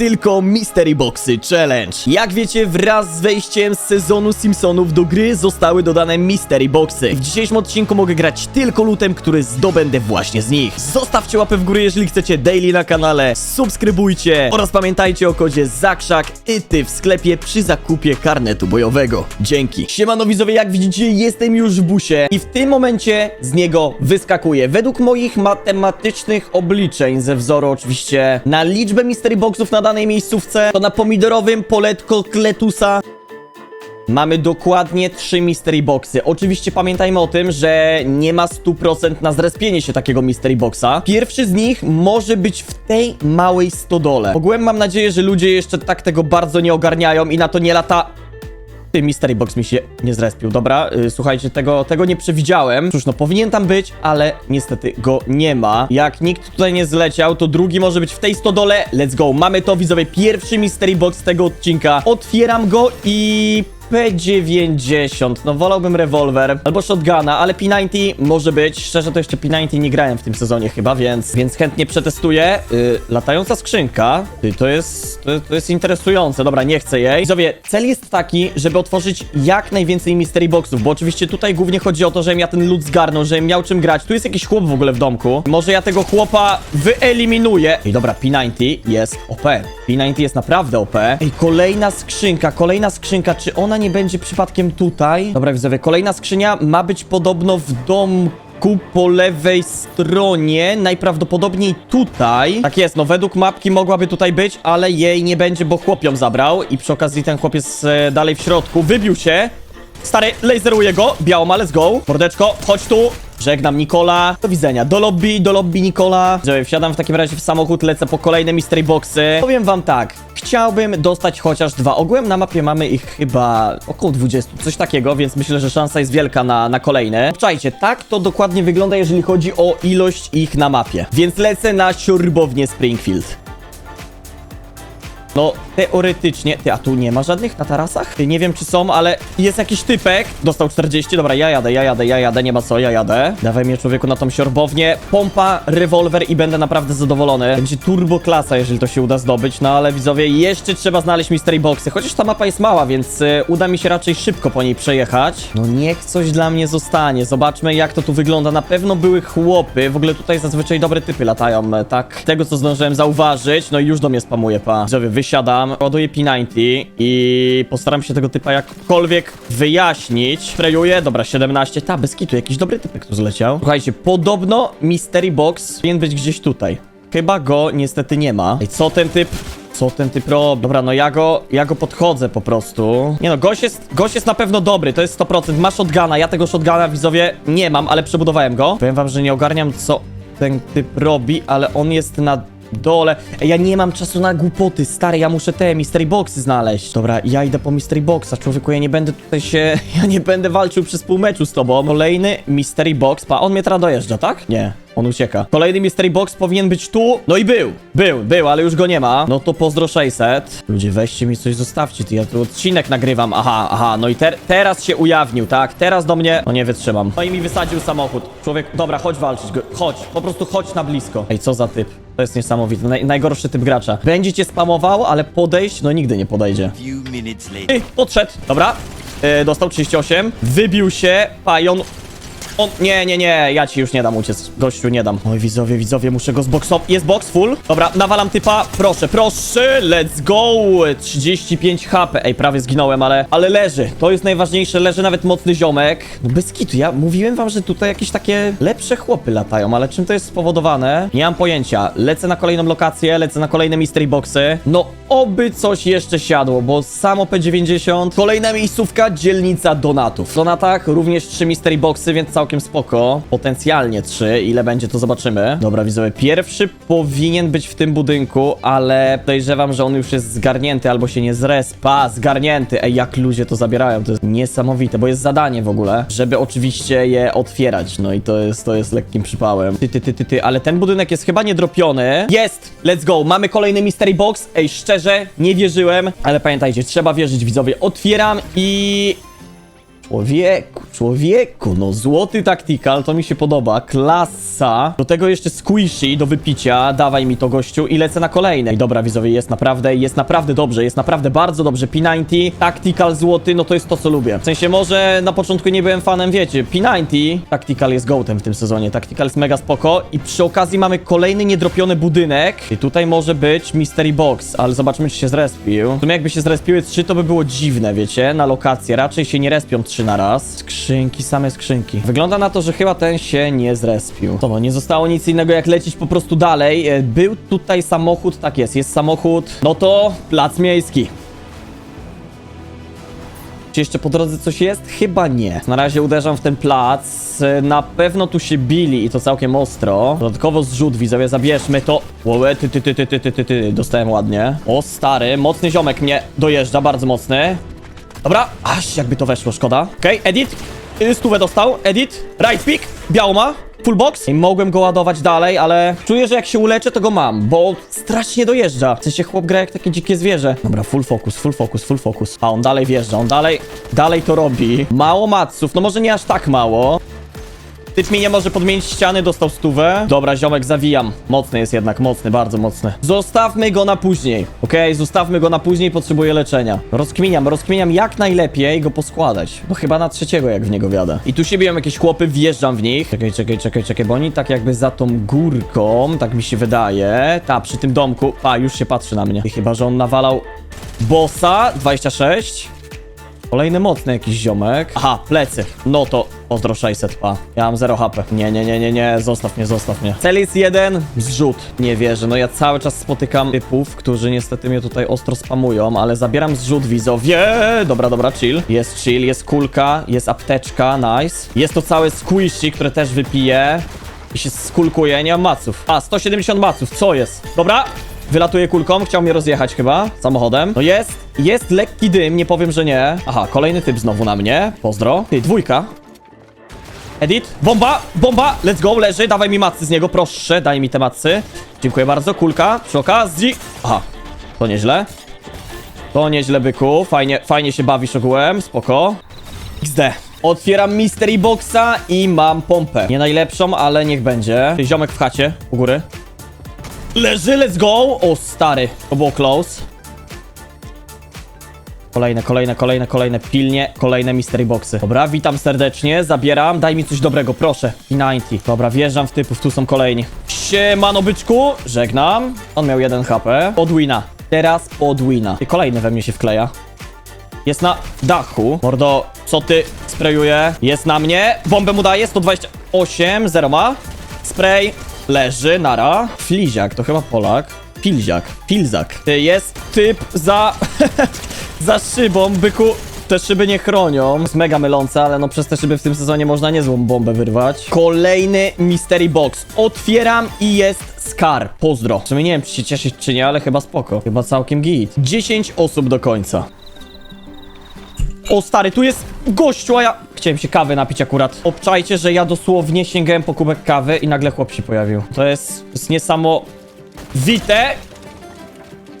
Tylko Mystery Boxy Challenge. Jak wiecie, wraz z wejściem z sezonu Simpsonów do gry zostały dodane Mystery Boxy. W dzisiejszym odcinku mogę grać tylko lutem, który zdobędę właśnie z nich. Zostawcie łapę w górę, jeżeli chcecie daily na kanale, subskrybujcie oraz pamiętajcie o kodzie ZAKRZAK i ty w sklepie przy zakupie karnetu bojowego. Dzięki. Siemano widzowie, jak widzicie, jestem już w busie i w tym momencie z niego wyskakuję. Według moich matematycznych obliczeń ze wzoru oczywiście na liczbę Mystery Boxów na danej miejscówce, to na pomidorowym poletko Kletusa Mamy dokładnie trzy Mystery Boxy. Oczywiście pamiętajmy o tym, że nie ma 100% na zrespienie się takiego Mystery Boxa. Pierwszy z nich może być w tej małej stodole. Ogółem mam nadzieję, że ludzie jeszcze tak tego bardzo nie ogarniają i na to nie lata... Ty, Mystery Box mi się nie zrespił, dobra? Yy, słuchajcie, tego, tego nie przewidziałem. Cóż, no powinien tam być, ale niestety go nie ma. Jak nikt tutaj nie zleciał, to drugi może być w tej stodole. Let's go, mamy to, widzowie, pierwszy Mystery Box tego odcinka. Otwieram go i... P90, no wolałbym rewolwer albo shotguna, ale P90 może być. Szczerze to jeszcze P90 nie grałem w tym sezonie chyba, więc, więc chętnie przetestuję. Yy, latająca skrzynka, Ty, to jest, to, to jest interesujące, dobra, nie chcę jej. Widzowie, cel jest taki, żeby otworzyć jak najwięcej mystery boxów, bo oczywiście tutaj głównie chodzi o to, żebym ja ten loot zgarnął, żebym miał czym grać. Tu jest jakiś chłop w ogóle w domku. Może ja tego chłopa wyeliminuję. Ej, dobra, P90 jest OP. P90 jest naprawdę OP. Ej, kolejna skrzynka, kolejna skrzynka, czy ona nie będzie przypadkiem tutaj? Dobra, widzowie, kolejna skrzynia ma być podobno w domku po lewej stronie, najprawdopodobniej tutaj. Tak jest, no według mapki mogłaby tutaj być, ale jej nie będzie, bo chłop ją zabrał i przy okazji ten chłop jest e, dalej w środku. Wybił się. Stary, laseruje go. Białoma, let's go. Mordeczko, chodź tu. Żegnam Nikola. Do widzenia. Do lobby, do lobby Nikola. Że wsiadam w takim razie w samochód, lecę po kolejne mystery boxy. Powiem wam tak. Chciałbym dostać chociaż dwa. Ogółem na mapie mamy ich chyba około 20, coś takiego, więc myślę, że szansa jest wielka na, na kolejne. Obczajcie, tak to dokładnie wygląda, jeżeli chodzi o ilość ich na mapie. Więc lecę na siorbownię Springfield. No, teoretycznie... Ty, a tu nie ma żadnych na tarasach? Ty, nie wiem czy są, ale jest jakiś typek. Dostał 40, dobra, ja jadę, ja jadę, ja jadę, nie ma co, ja jadę. Dawaj mnie człowieku na tą siorbownię. Pompa, rewolwer i będę naprawdę zadowolony. Będzie turbo klasa, jeżeli to się uda zdobyć, no ale widzowie, jeszcze trzeba znaleźć mystery boxy. Chociaż ta mapa jest mała, więc y, uda mi się raczej szybko po niej przejechać. No niech coś dla mnie zostanie. Zobaczmy jak to tu wygląda. Na pewno były chłopy. W ogóle tutaj zazwyczaj dobre typy latają, e, tak? Tego co zdążyłem zauważyć. No i już do mnie spamuje, pa. Widzowie, wysiadam, ładuję P90 i postaram się tego typa jakkolwiek wyjaśnić. Sprayuję, dobra, 17. Ta, bez kitu, jakiś dobry typek tu zleciał. Słuchajcie, podobno Mystery Box powinien być gdzieś tutaj. Chyba go niestety nie ma. Ej, co ten typ... Co ten typ robi? Dobra, no ja go, ja go podchodzę po prostu. Nie no, gość jest, gość jest na pewno dobry, to jest 100%. Ma shotguna, ja tego shotguna, widzowie, nie mam, ale przebudowałem go. Powiem wam, że nie ogarniam, co ten typ robi, ale on jest na dole. Ej, ja nie mam czasu na głupoty, stary, ja muszę te mystery boxy znaleźć. Dobra, ja idę po mystery boxa, człowieku, ja nie będę tutaj się, ja nie będę walczył przez pół meczu z tobą. Kolejny mystery box, pa, on mnie teraz dojeżdża, tak? Nie. On ucieka. Kolejny mystery box powinien być tu. No i był. Był, był, ale już go nie ma. No to pozdro 600. Ludzie, weźcie mi coś, zostawcie. Ty, ja tu odcinek nagrywam. Aha, aha. No i ter teraz się ujawnił, tak? Teraz do mnie... No nie wytrzymam. No i mi wysadził samochód. Człowiek, dobra, chodź walczyć. Chodź, po prostu chodź na blisko. Ej, co za typ. To jest niesamowite. Naj najgorszy typ gracza. Będzie cię spamował, ale podejść, no nigdy nie podejdzie. Ty, podszedł. Dobra. Yy, dostał 38. Wybił się. Pajon. On, nie, nie, nie, ja ci już nie dam uciec, gościu, nie dam. Oj, widzowie, widzowie, muszę go zboksować. Jest box full. Dobra, nawalam typa, proszę, proszę, let's go. 35 HP. Ej, prawie zginąłem, ale, ale leży. To jest najważniejsze, leży nawet mocny ziomek. No bez kitu, ja mówiłem wam, że tutaj jakieś takie lepsze chłopy latają, ale czym to jest spowodowane? Nie mam pojęcia. Lecę na kolejną lokację, lecę na kolejne mystery boxy. No, oby coś jeszcze siadło, bo samo P90. Kolejna miejscówka, dzielnica Donatów. W Donatach również trzy mystery boxy, więc całkiem spoko. Potencjalnie trzy, ile będzie to zobaczymy. Dobra, widzowie, pierwszy powinien być w tym budynku, ale podejrzewam, że on już jest zgarnięty albo się nie zrespa. Zgarnięty. Ej, jak ludzie to zabierają, to jest niesamowite, bo jest zadanie w ogóle, żeby oczywiście je otwierać. No i to jest, to jest lekkim przypałem. Ty, ty, ty, ty, ty, ale ten budynek jest chyba niedropiony. Jest! Let's go! Mamy kolejny mystery box. Ej, szczerze, nie wierzyłem, ale pamiętajcie, trzeba wierzyć, widzowie. Otwieram i Człowieku, człowieku, no złoty tactical, to mi się podoba, klasa. Do tego jeszcze squishy do wypicia, dawaj mi to gościu i lecę na kolejne. I dobra widzowie, jest naprawdę, jest naprawdę dobrze, jest naprawdę bardzo dobrze. P90, tactical złoty, no to jest to co lubię. W sensie może na początku nie byłem fanem, wiecie, P90, tactical jest gołtem w tym sezonie, tactical jest mega spoko i przy okazji mamy kolejny niedropiony budynek i tutaj może być mystery box, ale zobaczmy czy się zrespił. W sumie jakby się zrespiły trzy, to by było dziwne, wiecie, na lokację. Raczej się nie respią trzy trzy na raz. Skrzynki, same skrzynki. Wygląda na to, że chyba ten się nie zrespił. To no, nie zostało nic innego jak lecieć po prostu dalej. E, był tutaj samochód, tak jest, jest samochód. No to plac miejski. Czy jeszcze po drodze coś jest? Chyba nie. Na razie uderzam w ten plac. E, na pewno tu się bili i to całkiem ostro. Dodatkowo zrzut widzowie, zabierzmy to. Łe, ty, ty, ty, ty, ty, ty, ty, dostałem ładnie. O stary, mocny ziomek mnie dojeżdża, bardzo mocny. Dobra, aż jakby to weszło, szkoda. Okej, edit. Y, Stówę dostał, edit. Right pick, biało ma. Full box. I mogłem go ładować dalej, ale czuję, że jak się uleczę, to go mam, bo strasznie dojeżdża. W sensie chłop gra jak takie dzikie zwierzę. Dobra, full focus, full focus, full focus. A on dalej wjeżdża, on dalej, dalej to robi. Mało maców, no może nie aż tak mało. Typ mi nie może podmienić ściany, dostał stówę. Dobra, ziomek, zawijam. Mocny jest jednak, mocny, bardzo mocny. Zostawmy go na później. Okej, zostawmy go na później, potrzebuję leczenia. Rozkminiam, rozkminiam jak najlepiej go poskładać. Bo chyba na trzeciego jak w niego wiadę. I tu się biją jakieś chłopy, wjeżdżam w nich. Czekaj, czekaj, czekaj, czekaj, bo oni tak jakby za tą górką, tak mi się wydaje. Ta, przy tym domku. A, już się patrzy na mnie. I chyba, że on nawalał bossa 26. Kolejny mocny jakiś ziomek. Aha, plecy. No to pozdro 600 pa. Ja mam 0 HP. Nie, nie, nie, nie, nie. Zostaw mnie, zostaw mnie. Cel jest jeden. Zrzut. Nie wierzę. No ja cały czas spotykam typów, którzy niestety mnie tutaj ostro spamują, ale zabieram zrzut widzowie. Dobra, dobra, chill. Jest chill, jest kulka, jest apteczka, nice. Jest to całe squishy, które też wypiję. I się skulkuje, nie mam maców. A, 170 maców, co jest? Dobra, Wylatuje kulką, chciał mnie rozjechać chyba samochodem. No jest, jest lekki dym, nie powiem, że nie. Aha, kolejny typ znowu na mnie. Pozdro. Ty, dwójka. Edit, bomba, bomba, let's go, leży, dawaj mi macy z niego, proszę, daj mi te macy. Dziękuję bardzo, kulka, przy okazji. Aha, to nieźle. To nieźle, byku, fajnie, fajnie się bawisz ogółem, spoko. XD. Otwieram mystery boxa i mam pompę. Nie najlepszą, ale niech będzie. Ziomek w chacie, u góry. Leży, let's go! O, stary, to było close. Kolejne, kolejne, kolejne, kolejne, pilnie, kolejne mystery boxy. Dobra, witam serdecznie, zabieram, daj mi coś dobrego, proszę. I 90. Dobra, wjeżdżam w typów, tu są kolejni. Siemano, byczku, żegnam. On miał 1 HP. Podwina. Teraz podwina. I kolejny we mnie się wkleja. Jest na dachu. Mordo, co ty sprayuje? Jest na mnie. Bombę mu daje, 128, zero ma. Spray, leży, nara. Fliziak, to chyba Polak. Filziak, Filzak. Ty, Jest typ za... za szybą, byku. Te szyby nie chronią. Jest mega mylące, ale no przez te szyby w tym sezonie można niezłą bombę wyrwać. Kolejny Mystery Box. Otwieram i jest Scar. Pozdro. W sumie nie wiem, czy się cieszyć, czy nie, ale chyba spoko. Chyba całkiem git. 10 osób do końca. O stary, tu jest gościu, a ja chciałem się kawy napić akurat. Obczajcie, że ja dosłownie sięgałem po kubek kawy i nagle chłop się pojawił. To jest, jest niesamowite.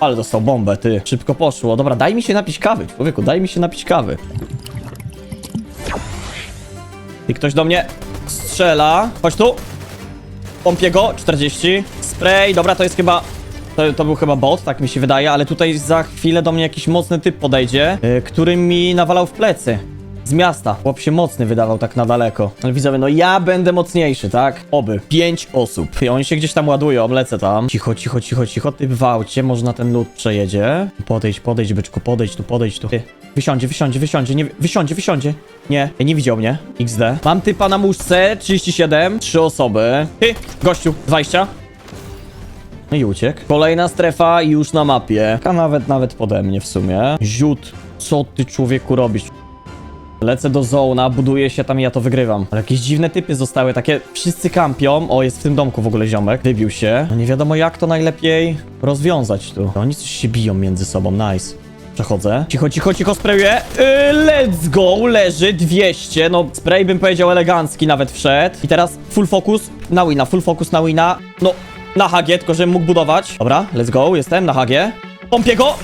Ale dostał bombę, ty. Szybko poszło. Dobra, daj mi się napić kawy, człowieku, daj mi się napić kawy. I ktoś do mnie strzela. Chodź tu. Pompię go, 40. Spray, dobra, to jest chyba... To, to był chyba bot, tak mi się wydaje, ale tutaj za chwilę do mnie jakiś mocny typ podejdzie, yy, który mi nawalał w plecy. Z miasta. Chłop się mocny wydawał tak na daleko. Ale widzowie, no ja będę mocniejszy, tak? Oby. Pięć osób. I oni się gdzieś tam ładują, lecę tam. Cicho, cicho, cicho, cicho. Typ w aucie, może na ten lód przejedzie. Podejdź, podejdź, byczku, podejdź tu, podejdź tu. Ty. Wysiądzie, wysiądzie, wysiądzie, nie, wysiądzie, wysiądzie. Nie, nie widział mnie. XD. Mam typa na muszce, 37, trzy osoby. Ty, gościu, 20. No i uciekł. Kolejna strefa już na mapie. A nawet, nawet pode mnie w sumie. Ziut, co ty człowieku robisz? Lecę do zona, buduję się tam i ja to wygrywam. Ale jakieś dziwne typy zostały, takie wszyscy kampią. O, jest w tym domku w ogóle ziomek. Wybił się. No nie wiadomo jak to najlepiej rozwiązać tu. Oni coś się biją między sobą, nice. Przechodzę. Cicho, cicho, cicho, sprayuję. Yy, let's go, leży 200. No, spray bym powiedział elegancki nawet wszedł. I teraz full focus na wina, full focus na wina. No, na HG, tylko żebym mógł budować. Dobra, let's go, jestem na HG. Pompię go.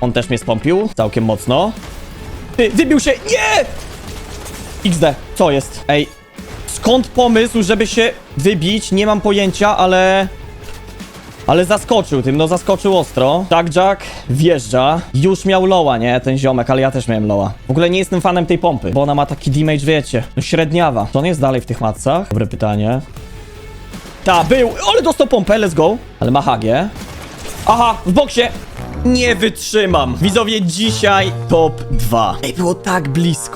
On też mnie spompił, całkiem mocno. Ty, wybił się, nie! XD, co jest? Ej, skąd pomysł, żeby się wybić? Nie mam pojęcia, ale... Ale zaskoczył tym, no zaskoczył ostro. Tak, Jack wjeżdża. Już miał loła, nie? Ten ziomek, ale ja też miałem loła. W ogóle nie jestem fanem tej pompy, bo ona ma taki damage, wiecie, no średniawa. Czy on jest dalej w tych matcach? Dobre pytanie. Ta, był! Ale dostał pompę, let's go. Ale ma hagię. Aha, w boksie! Nie wytrzymam. Widzowie, dzisiaj top 2. Ej, było tak blisko.